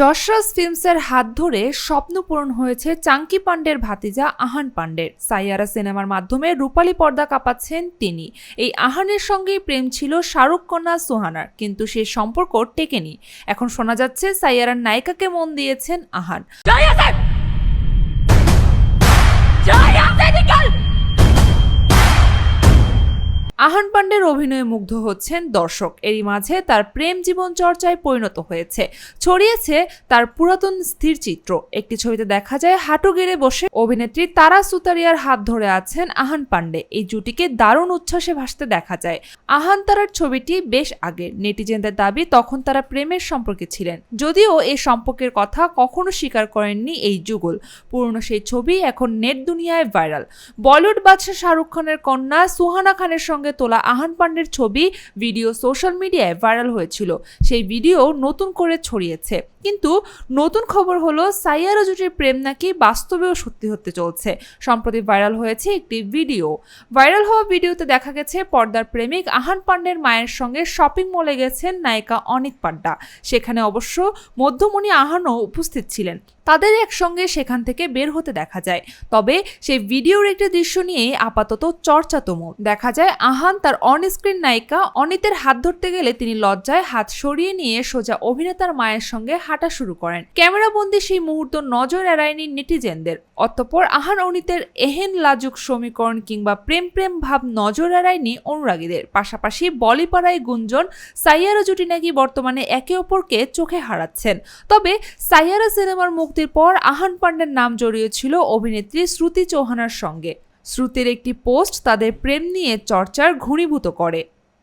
যশরাজ ফিল্মসের হাত ধরে স্বপ্ন পূরণ হয়েছে চাঙ্কি পাণ্ডের ভাতিজা আহান পাণ্ডের। সাইয়ারা সিনেমার মাধ্যমে রূপালী পর্দা কাঁপাচ্ছেন তিনি। এই আহানের সঙ্গেই প্রেম ছিল শাহরুখ কন্যা সোহানার, কিন্তু সে সম্পর্ক টেকেনি। এখন শোনা যাচ্ছে সাইয়ারার নায়িকাকে মন দিয়েছেন আহান। আহান পান্ডের অভিনয়ে মুগ্ধ হচ্ছেন দর্শক। এরই মাঝে তার প্রেম জীবন চর্চায় পরিণত হয়েছে। ছড়িয়েছে তার পুরাতন স্থির চিত্র। একটি ছবিতে দেখা যায়, হাঁটু গেড়ে বসে অভিনেত্রী তারা সুতারিয়ার হাত ধরে আছেন আহান পান্ডে। এই জুটিকে দারুণ উচ্ছ্বাসে ভাসতে দেখা যায়। আহান তারার ছবিটি বেশ আগে নেটিজেনদের দাবি, তখন তারা প্রেমের সম্পর্কে ছিলেন। যদিও এই সম্পর্কের কথা কখনো স্বীকার করেননি এই যুগল। পুরনো সেই ছবি এখন নেট দুনিয়ায় ভাইরাল। বলিউড বাদশাহ শাহরুখ খানের কন্যা সুহানা খানের সঙ্গে তোলা আহান পান্ডের ছবি ভিডিও সোশ্যাল মিডিয়ায় ভাইরাল হয়েছিল। সেই ভিডিও নতুন করে ছড়িয়েছে। কিন্তু নতুন খবর হলো, সাইয়ারা জুটির প্রেম নাকি বাস্তবেও সত্যি হতে চলছে। সম্প্রতি ভাইরাল হয়েছে একটি ভিডিও। ভাইরাল হওয়া ভিডিওতে দেখা গেছে, পর্দার প্রেমিক আহান পান্ডের মায়ের সঙ্গে শপিং মলে গেছেন নায়িকা অনিক পাড্ডা। সেখানে অবশ্য মধ্যমণি আহানও উপস্থিত ছিলেন। তাদের একসঙ্গে সেখান থেকে বের হতে দেখা যায়। তবে সেই ভিডিওর একটি দৃশ্য নিয়ে আপাতত চর্চা দেখা যায় আহান তার অনস্ক্রিন নায়িকা অনিতের হাত ধরতে গেলে তিনি লজ্জায় হাত সরিয়ে নিয়ে সোজা অভিনেতার মায়ের সঙ্গে হাঁটা শুরু করেন। ক্যামেরাবন্দি সেই মুহূর্ত নজর এড়ায়নি নেটিজেনদের। অতঃপর আহান অনিতের এহেন লাজুক সমীকরণ কিংবা প্রেম প্রেম ভাব নজর এড়ায়নি অনুরাগীদের। পাশাপাশি বলিপাড়ায় গুঞ্জন, সাইয়ারা জুটি নাকি বর্তমানে একে অপরকে চোখে হারাচ্ছেন। তবে সাইয়ারা সিনেমার মুক্তির পর আহান পান্ডের নাম জড়িয়েছিল অভিনেত্রী শ্রুতি চৌহানার সঙ্গে। শ্রুতির একটি পোস্ট তাদের প্রেম নিয়ে চর্চার ঘনীভূত করে।